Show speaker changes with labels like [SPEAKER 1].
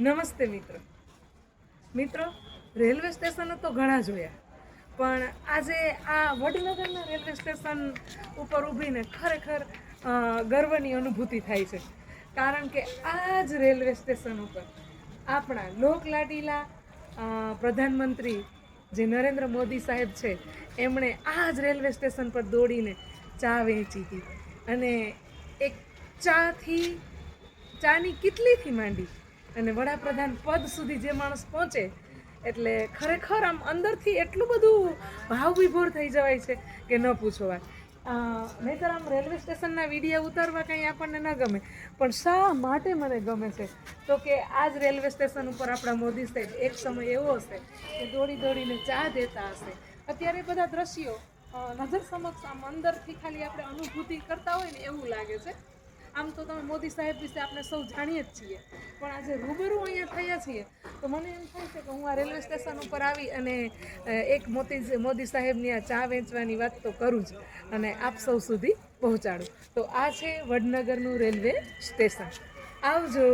[SPEAKER 1] નમસ્તે મિત્રો. મિત્રો, રેલવે સ્ટેશનો તો ઘણા જોયા, પણ આજે આ વડનગરના રેલવે સ્ટેશન ઉપર ઊભીને ખરેખર ગર્વની અનુભૂતિ થાય છે. કારણ કે આ જ રેલવે સ્ટેશન ઉપર આપણા લોકલાડીલા પ્રધાનમંત્રી જે નરેન્દ્ર મોદી સાહેબ છે, એમણે આ જ રેલવે સ્ટેશન પર દોડીને ચા વેચી હતી. અને એક ચાથી, ચાની કેટલીથી માંડી અને વડાપ્રધાન પદ સુધી જે માણસ પહોંચે, એટલે ખરેખર આમ અંદરથી એટલું બધું ભાવ વિભોર થઈ જવાય છે કે ન પૂછો વાત નહીતર આમ રેલવે સ્ટેશનના વીડિયો ઉતારવા કંઈ આપણને ન ગમે, પણ શા માટે મને ગમે છે? તો કે આ જ રેલવે સ્ટેશન ઉપર આપણા મોદી સાહેબ, એક સમય એવો હશે કે દોડી દોડીને ચા દેતા હશે. અત્યારે બધા દ્રશ્યો નજર સમક્ષ આમ અંદરથી ખાલી આપણે અનુભૂતિ કરતા હોય ને એવું લાગે છે. આમ તો તમે મોદી સાહેબ વિશે આપણે સૌ જાણીએ જ છીએ. પણ આજે રૂબરૂ અહીંયા થયા છીએ તો મને એમ થાય છે કે હું આ રેલવે સ્ટેશન ઉપર આવી અને એક મોતી મોદી સાહેબની આ ચા વેચવાની વાત તો કરું જ અને આપ સૌ સુધી પહોંચાડું. તો આ છે વડનગરનું રેલવે સ્ટેશન. આવજો.